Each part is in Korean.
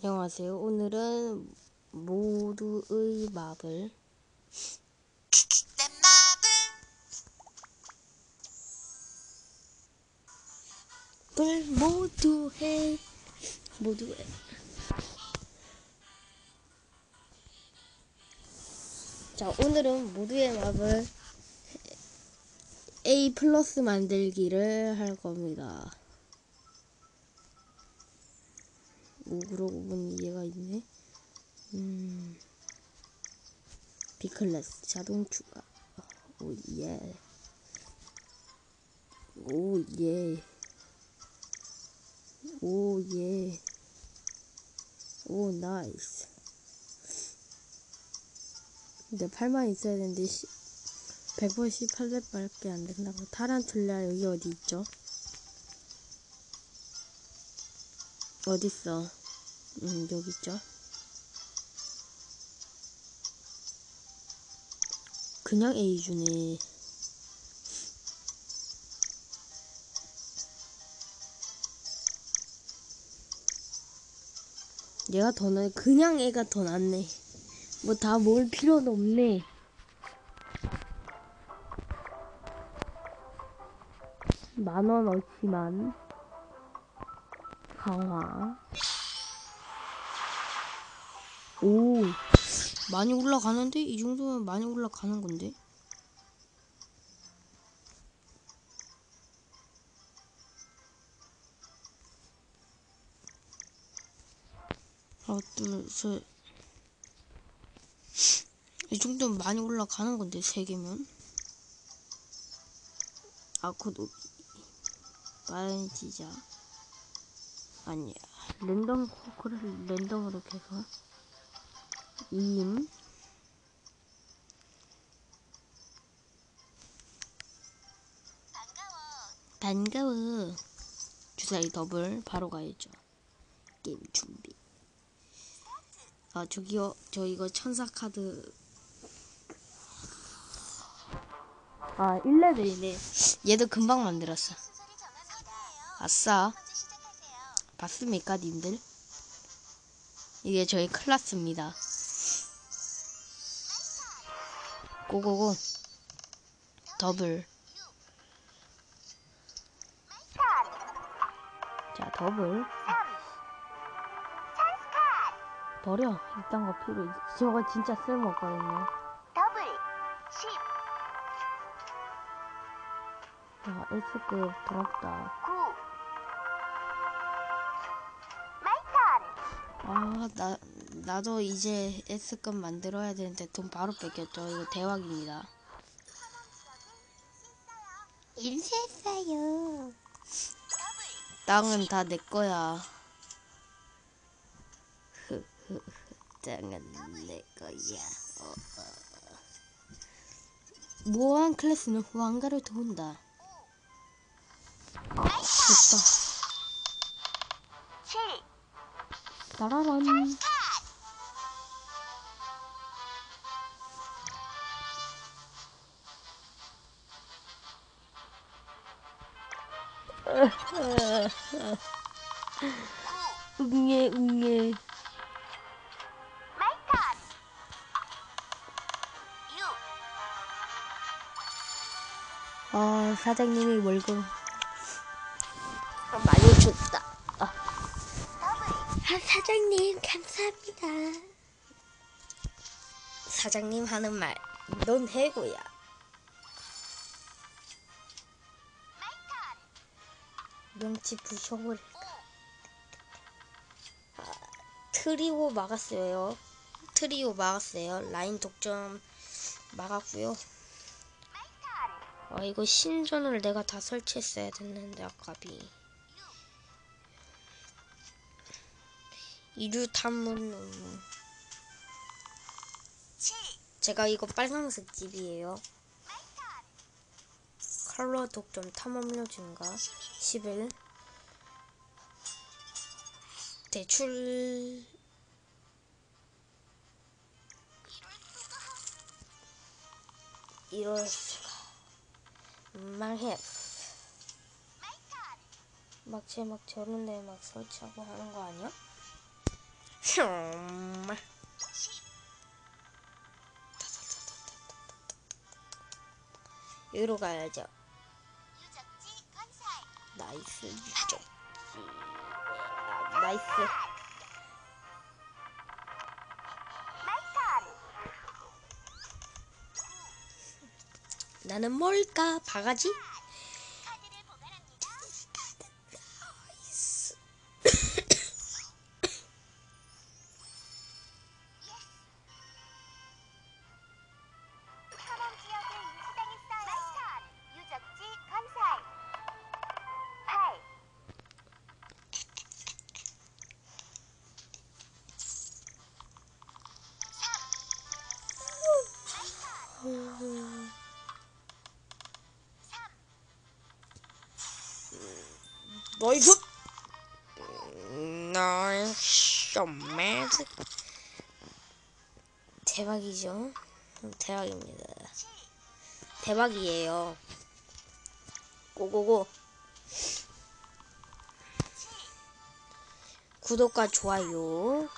안녕하세요. 오늘은 모두의 맘을 을 모두 해 모두 해. 자 오늘은 모두의 맵을 A 플러스 만들기를 할 겁니다. 오 그러고 보니 얘가 있네. 음 비클래스 자동 추가. 오 예. 오 예. 오, 예. 오, 나이스. 근데 팔만 있어야 되는데, 188렙밖에 안 된다고. 타란툴라 여기 어디 있죠? 어딨어? 음, 여기 있죠? 그냥 A 주네. 얘가 더 나, 그냥 애가 더 낫네. 뭐 다 모을 필요는 없네. 만원 어치만 강화. 오, 많이 올라가는데? 이 정도면 많이 올라가는 건데? 하나, 둘, 셋. 이 정도면 많이 올라가는 건데, 세 개면. 아코도 빠른 지자. 아니야. 랜덤 코크를 랜덤으로 해서. 2임. 반가워. 주사위 더블 바로 가야죠. 게임 준비. 아 저기요 저 이거 천사 카드. 아 1레벨이네. 얘도 금방 만들었어. 아싸. 봤습니까 님들? 이게 저희 클라스입니다. 고고고. 더블. 자 더블. 버려. 이딴 거 필요. 저거 진짜 쓸모없거든요. 더블 10야 S급 부럽다. 9 마이 턴 아, 나, 나도 이제 S급 만들어야 되는데 돈 바로 뺏겼죠. 이거 대박입니다. 인쇄했어요. 땅은 다 내 거야. 땅은 내 거야. 어, 어. 모호한 클래스는 왕가를 도운다. 됐다. 7 따라란. 응애 응애. 마이턴 6아 사장님이 월급 많이 줬다. 아, 아, 사장님 감사합니다. 사장님 하는 말, 넌 해고야. 명치 부셔버릴. 아, 트리오 막았어요. 트리오 막았어요. 라인 독점 막았고요. 아 이거 신전을 내가 다 설치했어야 됐는데 아까비 이류 탐문 7 제가 이거 빨강색 집이에요 컬러 독점 탐험료 증가 11 대출 이럴 수가 망했 막쟤 막 저런데 막 설치하고 하는 거 아니야? 정말. 10, 여기로 가야죠. 나이스 유적. 나이스. 말턴. 나는 뭘까? 바가지? 나이스. 나이스 매드. 대박이죠? 대박입니다. 대박이에요. 고고고. 구독과 좋아요.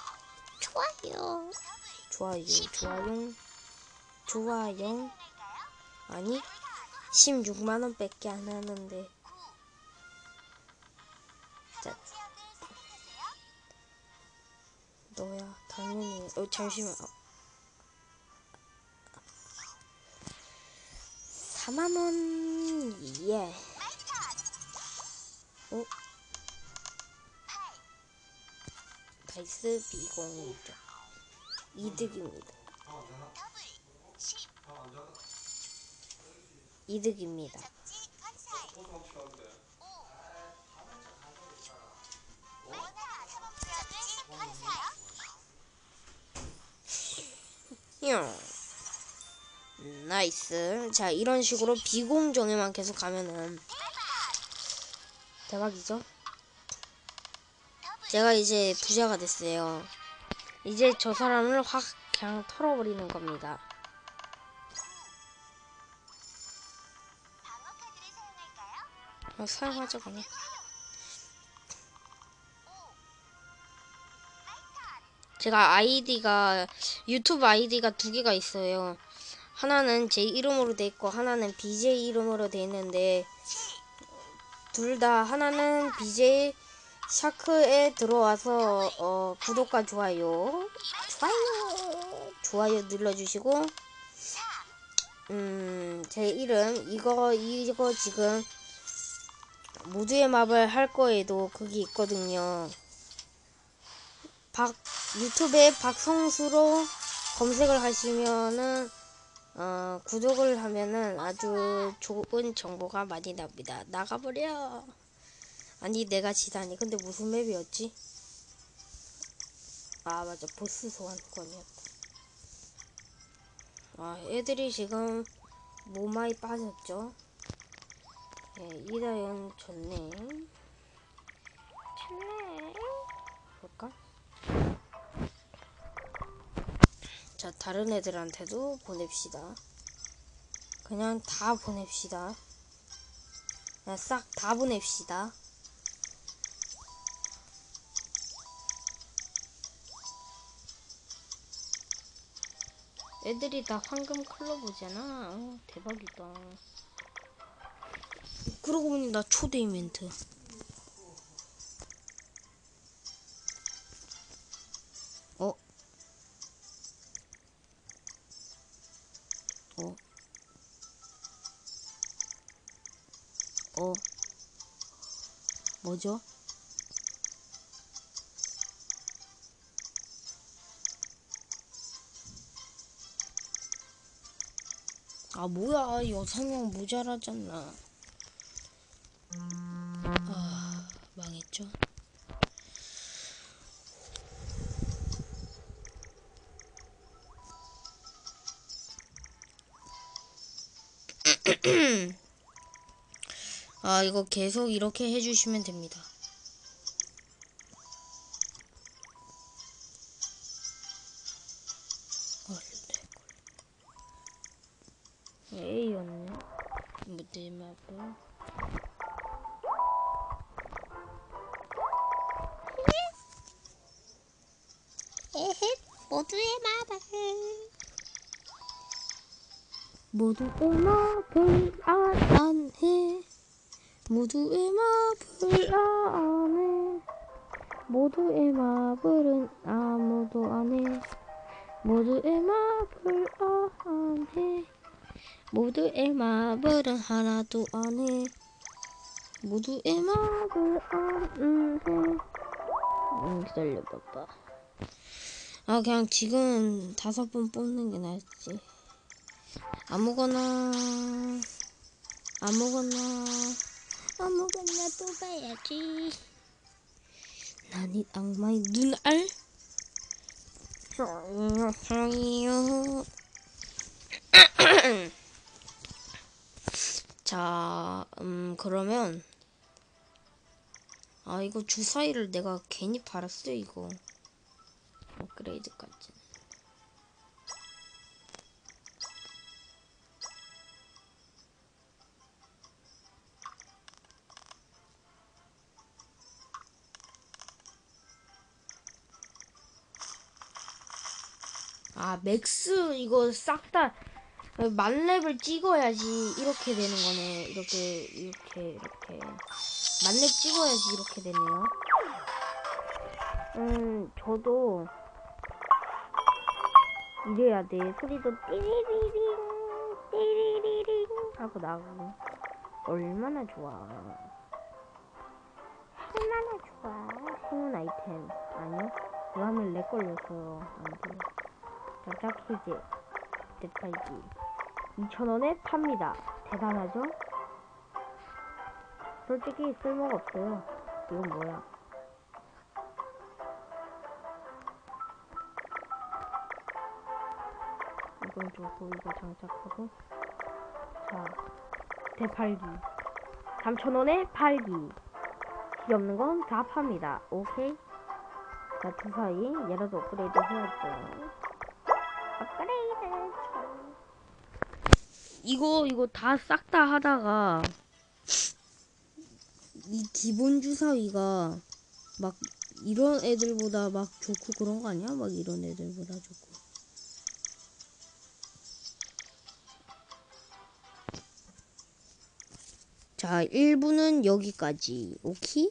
좋아요. 좋아요. 좋아요. 좋아요. 아니 16만 원 밖에 안 하는데. 너야 당연히. 어 잠시만. 어. 4만 원. 예. 어? 8, 다이스 비공이죠. 이득입니다. 더블. 10, 이득입니다. 유 적지 건설. 5, 말턴. 탐험 지역을 건설. 음, 나이스. 자, 이런 식으로 비공정에만 계속 가면은 대박이죠? 제가 이제 부자가 됐어요. 이제 저 사람을 확 그냥 털어버리는 겁니다. 어, 사용하죠, 그냥. 제가 아이디가 유튜브 아이디가 두 개가 있어요. 하나는 제 이름으로 돼 있고 하나는 BJ 이름으로 돼 있는데 둘 다 하나는 BJ 샤크에 들어와서 어, 구독과 좋아요 좋아요 좋아요 눌러주시고 음 제 이름 이거 이거 지금 모두의 맵을 할 거에도 그게 있거든요. 박 유튜브에 박성수로 검색을 하시면은 어, 구독을 하면은 아주 좋은 정보가 많이 납니다. 나가버려. 아니 내가 지다니. 근데 무슨 맵이었지? 아 맞아 보스 소환권이었다. 아 애들이 지금 모마이 빠졌죠. 예, 이다연 좋네. 좋네. 자, 다른 애들한테도 보냅시다. 그냥 다 보냅시다. 그냥 싹 다 보냅시다. 애들이 다 황금 클로버잖아. 어, 대박이다. 그러고 보니 나 초대 이벤트. 어? 뭐죠? 아 뭐야 여섯 명 모자라잖아. 아 망했죠. 아 이거 계속 이렇게 해주시면 됩니다. A였네. 무대 맵을. 모두의 마블 모두의 마블 안해 모두의 마블 안해 모두의 마블은 아무도 안해 모두의 마블 안해 모두의 마블은 하나도 안해 모두의 마블 안해 음, 기다려봐봐. 아 그냥 지금 다섯 번 뽑는 게 낫지. 아무거나 아무거나 아무거나 뽑아야지 난이 악마의 눈알 사랑해요 자, 음, 그러면, 아, 이거 주사위를 내가 괜히 팔았어, 이거. 업그레이드까지. 아, 맥스 이거 싹 다 만렙을 찍어야지 이렇게 되는 거네. 이렇게 이렇게 이렇게 만렙 찍어야지 이렇게 되네요. 음, 저도 이래야 돼. 소리도 띠리리링 띠리리링 하고 나고 얼마나 좋아. 얼마나 좋아. 행운 아이템 아니요? 이거 하면 렉 걸려서 안 돼. 자, 짝해제 대팔기 2,000원에 팝니다. 대단하죠? 솔직히 쓸모가 없어요. 이건 뭐야? 이건 좋고 이거 장착하고 자 대팔기 3,000원에 팔기 필요 없는 건 다 팝니다. 오케이? 자 주사위 얘라도 업그레이드 해야죠. 이거 이거 다 싹 다 하다가 이 기본 주사위가 막 이런 애들보다 막 좋고 그런 거 아니야? 막 이런 애들보다 좋고 자 1부는 여기까지 오케이?